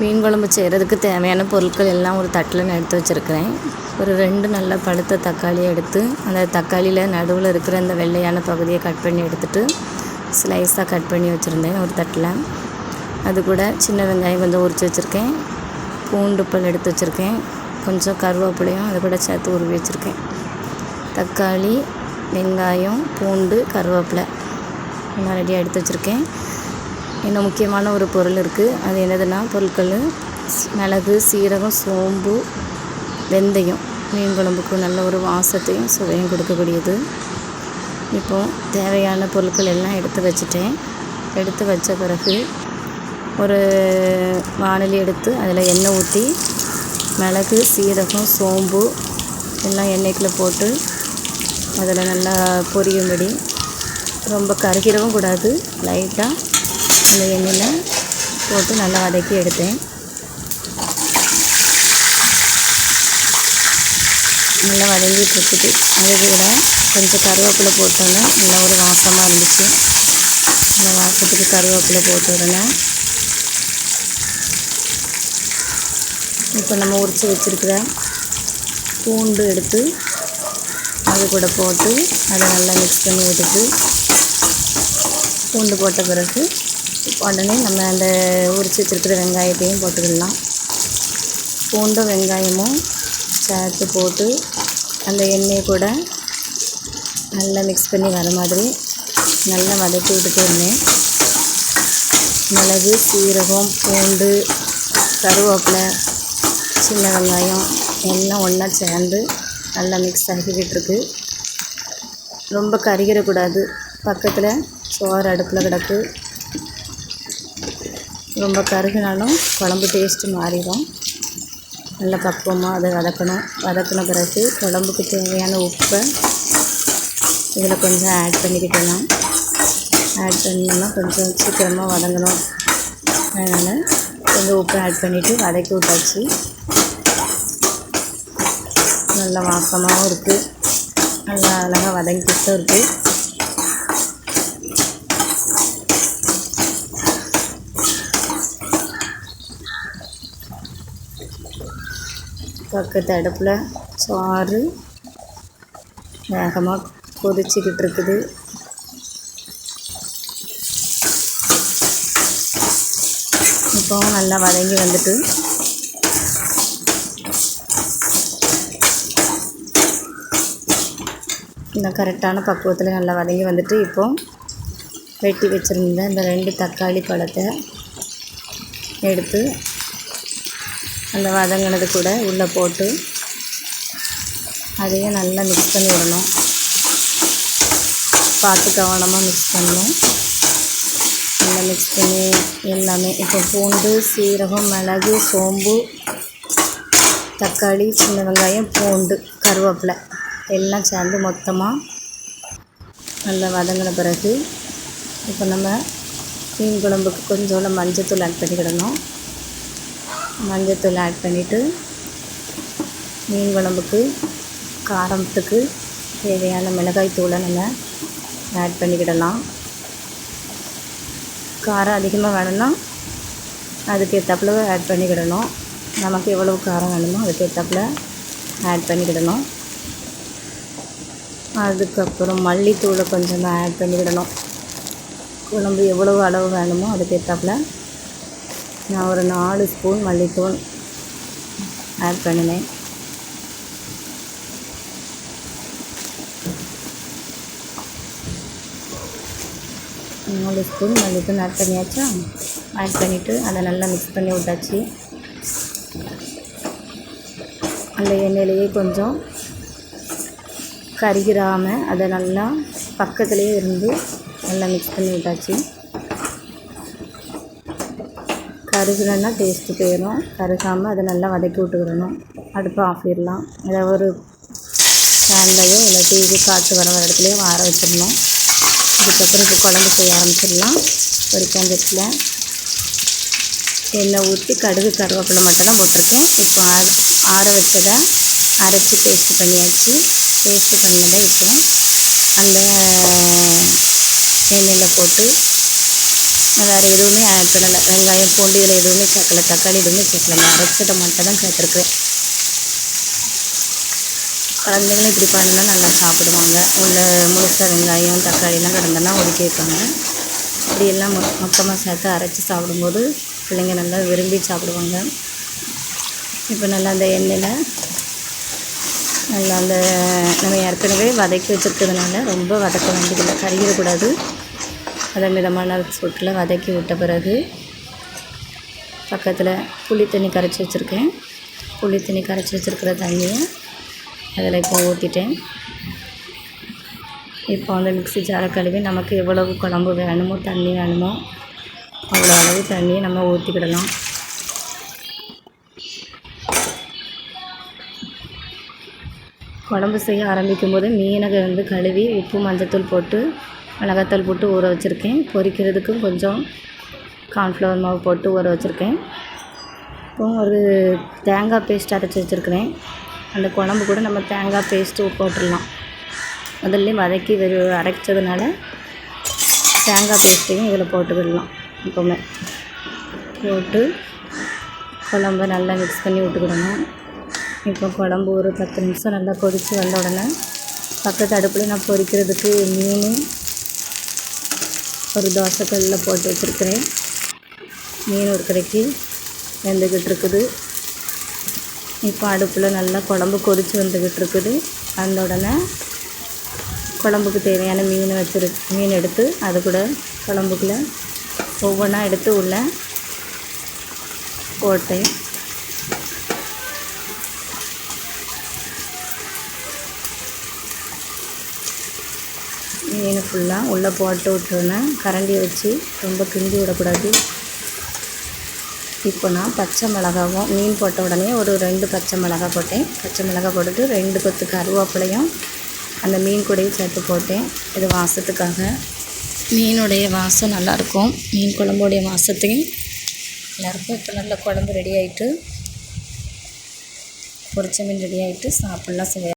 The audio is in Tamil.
மீன் குழம்பு செய்கிறதுக்கு தேவையான பொருட்கள் எல்லாம் ஒரு தட்டில் நான் எடுத்து வச்சுருக்கிறேன். ஒரு ரெண்டு நல்ல பழுத்த தக்காளியை எடுத்து அந்த தக்காளியில் நடுவில் இருக்கிற அந்த வெள்ளையான பகுதியை கட் பண்ணி எடுத்துட்டு ஸ்லைஸாக கட் பண்ணி வச்சுருந்தேன் ஒரு தட்டில். அது கூட சின்ன வெங்காயம் கொஞ்சம் உரித்து வச்சுருக்கேன். பூண்டு பல் எடுத்து வச்சுருக்கேன். கொஞ்சம் கருவேப்பிலையும் அது கூட சேர்த்து உருவி வச்சுருக்கேன். தக்காளி வெங்காயம் பூண்டு கருவேப்பிலை. எல்லாம் ரெடியாக எடுத்து வச்சுருக்கேன். இன்னும் முக்கியமான ஒரு பொருள் இருக்குது அது என்னதுன்னா பொருட்கள். மிளகு சீரகம் சோம்பு வெந்தயம். மீன் குழம்புக்கு நல்ல ஒரு வாசத்தையும் சுவையும் கொடுக்கக்கூடியது. இப்போ தேவையான பொருட்கள் எல்லாம் எடுத்து வச்சுட்டேன். எடுத்து வச்ச பிறகு ஒரு வானலி எடுத்து அதில் எண்ணெய் ஊற்றி மிளகு சீரகம் சோம்பு எல்லாம் எண்ணெய்க்குள்ளே போட்டு அதில் நல்லா பொரியும்படி. ரொம்ப கருகிடவும் கூடாது. லைட்டாக அந்த எண்ணெயில் போட்டு நல்லா வதக்கி எடுத்தேன். நல்லா வதங்கிட்டு இருக்குது. அது கூட கொஞ்சம் கருவேப்பிலை போட்டோன்னே நல்லா ஒரு வாசமாக இருந்துச்சு. அந்த வாசத்துக்கு கருவேப்பிலை போட்டு உடனே இப்போ நம்ம உரித்து வச்சுருக்கிற பூண்டு எடுத்து அது கூட போட்டு அதை நல்லா மிக்ஸ் பண்ணி விட்டுட்டு பூண்டு போட்ட பிறகு உடனே நம்ம அந்த உரித்து வச்சுருக்கிற வெங்காயத்தையும் போட்டுக்கிடலாம் பூண்டும் வெங்காயமும் சேர்த்து போட்டு அந்த எண்ணெய் கூட நல்லா மிக்ஸ் பண்ணி வர மாதிரி நல்லா வதக்கி விட்டுட்டு இருந்தேன். மிளகு சீரகம் பூண்டு கருவேப்பிலை சின்ன வெங்காயம் எல்லாம் ஒன்றா சேர்ந்து நல்லா மிக்ஸ் ஆகிக்கிட்டுருக்கு. ரொம்ப கருகிடக்கூடாது. பக்கத்தில் சோறு அடுப்பில் கிடக்கு. ரொம்ப கருகினாலும் குழம்பு டேஸ்ட்டு மாறிடும். நல்லா பக்குவமாக அதை வதக்கணும். வதக்கின பிறகு குழம்புக்கு தேவையான உப்பை இதில் கொஞ்சம் ஆட் பண்ணிக்கிட்டலாம் ஆட் பண்ணோம்னா கொஞ்சம் சீக்கிரமாக வதங்கணும். அதனால் கொஞ்சம் உப்பு ஆட் பண்ணிவிட்டு வதக்கி விட்டாச்சு. நல்ல வாசமாகவும் இருக்குது நல்லா அழகாக வதங்கிட்டு இருக்குது பக்கத்து அடுப்பில் சாறு வேகமாக கொதிச்சுக்கிட்டு இருக்குது இப்போ நல்லா வதங்கி வந்துட்டு. இந்த கரெக்டான பக்குவத்தில் நல்லா வதங்கி வந்துட்டு இப்போ வெட்டி வச்சுருந்த இந்த ரெண்டு தக்காளி பழத்தை எடுத்து அந்த வதங்கினது கூட உள்ளே போட்டு அதையும் நல்லா மிக்ஸ் பண்ணி விடணும். பார்த்து கவனமாக மிக்ஸ் பண்ணணும். நல்லா மிக்ஸ் பண்ணி எல்லாமே இப்போ பூண்டு சீரகம் மிளகு சோம்பு தக்காளி சின்ன வெங்காயம் பூண்டு கருவேப்பிலை எல்லாம் சேர்ந்து மொத்தமாக நல்லா வதங்கின பிறகு இப்போ நம்ம மீன் குழம்புக்கு கொஞ்சோண்டு மஞ்சத்தூள் ஆட் பண்ணிக்கிடணும். மஞ்சத்தூள் ஆட் பண்ணிவிட்டு மீன் குழம்புக்கு காரத்துக்கு தேவையான மிளகாய் தூளை நம்ம ஆட் பண்ணிக்கிடலாம். காரம் அதிகமாக வேணும்னா அதுக்கு ஏற்றாப்புல ஆட் பண்ணிக்கிடணும். நமக்கு எவ்வளவு காரம் வேணுமோ அதுக்கு ஏற்றாப்புல ஆட் பண்ணிக்கிடணும். அதுக்கப்புறம் மல்லித்தூளை கொஞ்சமாக ஆட் பண்ணிக்கிடணும். குழம்பு எவ்வளவு அளவு வேணுமோ அதுக்கு ஏற்றாப்புல நான் ஒரு நாலு ஸ்பூன் மல்லித்தூள் ஆட் பண்ணினேன். நாலு ஸ்பூன் மல்லித்தூள் ஆட் பண்ணியாச்சா? ஆட் பண்ணிவிட்டு அதை நல்லா மிக்ஸ் பண்ணி விட்டாச்சு. அந்த எண்ணெயிலேயே கொஞ்சம் கருகிராமல் அதை நல்லா பக்கத்துலேயே இருந்து நல்லா மிக்ஸ் பண்ணி விட்டாச்சு. கருகலைன்னா டேஸ்ட்டு போயிடும் கருகாமல் அதை நல்லா வதக்கி விட்டுக்கிடணும். அடுப்பை ஆஃபிடலாம் ஏதாவது ஒரு ஃபேன்லையோ இல்லை டிவி காற்று வர வர இடத்துலையோ ஆற வச்சிடணும். அதுக்கப்புறம் இப்போ குழம்பு செய்ய ஆரம்பிச்சிடலாம். ஒரு கேண்டத்தில் எண்ணெய் ஊற்றி கடுகு கருவேப்பிலை மட்டும் தான் போட்டிருக்கேன். இப்போ ஆற ஆற வச்சதை அரைச்சி பேஸ்ட் பண்ணியாச்சு. பேஸ்ட் பண்ணதை இப்போ அந்த எண்ணெயில் போட்டு வேறு எதுவுமே ஆட் பண்ணலை. வெங்காயம் பூண்டு இதில் எதுவுமே சேர்க்கல தக்காளி எதுவுமே சேர்க்கல நான் அரைச்சதை மட்டும் தான் சேர்த்துருக்குறேன் குழந்தைங்களும் இப்படி பண்ணால் நல்லா சாப்பிடுவாங்க. உள்ள முழுசாக வெங்காயம் தக்காளிலாம் கிடந்தெல்லாம் ஒதுக்கி வைப்பாங்க இப்படி எல்லாம் மொ மொத்தமாக சேர்த்து அரைச்சி சாப்பிடும்போது பிள்ளைங்க நல்லா விரும்பி சாப்பிடுவாங்க. இப்போ நல்லா அந்த எண்ணெயில் நல்லா அந்த நம்ம ஏற்கனவே வதக்கி வச்சுருக்கிறதுனால ரொம்ப வதக்க வேண்டியதில்லை. கருகிடக்கூடாது. அதை மிதமான சூட்டில் வதக்கி விட்ட பிறகு பக்கத்தில் புளி தண்ணி கரைச்சி வச்சுருக்கேன். புளி தண்ணி கரைச்சி வச்சுருக்கிற தண்ணியை அதில் இப்போ ஊற்றிட்டேன். இப்போ வந்து மிக்சி ஜாரை கழுவி நமக்கு எவ்வளவு குழம்பு வேணுமோ தண்ணி வேணுமோ அவ்வளோ அளவு தண்ணியை நம்ம ஊற்றிக்கிடலாம். குழம்பு செய்ய ஆரம்பிக்கும் போது மீனை வந்து கழுவி உப்பு மஞ்சத்தூள் போட்டு மிளகாத்தூள் போட்டு ஊற வச்சுருக்கேன். பொரிக்கிறதுக்கும் கொஞ்சம் கார்ன்ஃப்ளவர் மாவு போட்டு ஊற வச்சுருக்கேன். இப்போ ஒரு தேங்காய் பேஸ்ட் அரைச்சி வச்சுருக்கிறேன். அந்த குழம்பு கூட நம்ம தேங்காய் பேஸ்ட்டு போட்டுடலாம். முதல்ல வதக்கி வெறு அரைச்சதுனால தேங்காய் பேஸ்ட்டையும் இதில் போட்டுக்கிடலாம் எப்போவுமே. போட்டு குழம்ப நல்லா மிக்ஸ் பண்ணி விட்டுக்கிடணும். இப்போ குழம்பு ஒரு பத்து நிமிஷம் நல்லா கொதித்து வந்த உடனே பக்கத்து அடுப்பில் நான் பொரிக்கிறதுக்கு மீன் ஒரு தோசைக்கல்லில் போட்டு வச்சுருக்கிறேன். மீன் ஒரு கடைக்கு வெந்துக்கிட்டு இருக்குது இப்போ அடுப்பில் நல்லா குழம்பு கொதித்து வந்துக்கிட்டு இருக்குது அந்த உடனே குழம்புக்கு தேவையான மீன் வச்சிரு மீன் எடுத்து அது கூட குழம்புக்குள்ளே ஒவ்வொன்றா எடுத்து உள்ள போட்டேன். மீன் ஃபுல்லாக உள்ளே போட்டு விட்டோன்னே கரண்டியை வச்சு ரொம்ப கிண்டி விடக்கூடாது. இப்போ நான் பச்சை மிளகாவும் மீன் போட்ட உடனே ஒரு ரெண்டு பச்சை மிளகா போட்டேன். பச்சை மிளகா போட்டுட்டு ரெண்டு கொத்து கருவேப்பிலையும் அந்த மீன் கூடையும் சேர்த்து போட்டேன். இது வாசத்துக்காக. மீனுடைய வாசம் நல்லாயிருக்கும். மீன் குழம்புடைய வாசத்தையும் நல்லாயிருக்கும் இப்போ நல்ல குழம்பு ரெடி ஆகிட்டு பொரிச்ச மீன் ரெடி ஆகிட்டு சாப்பிட்லாம் செய்ய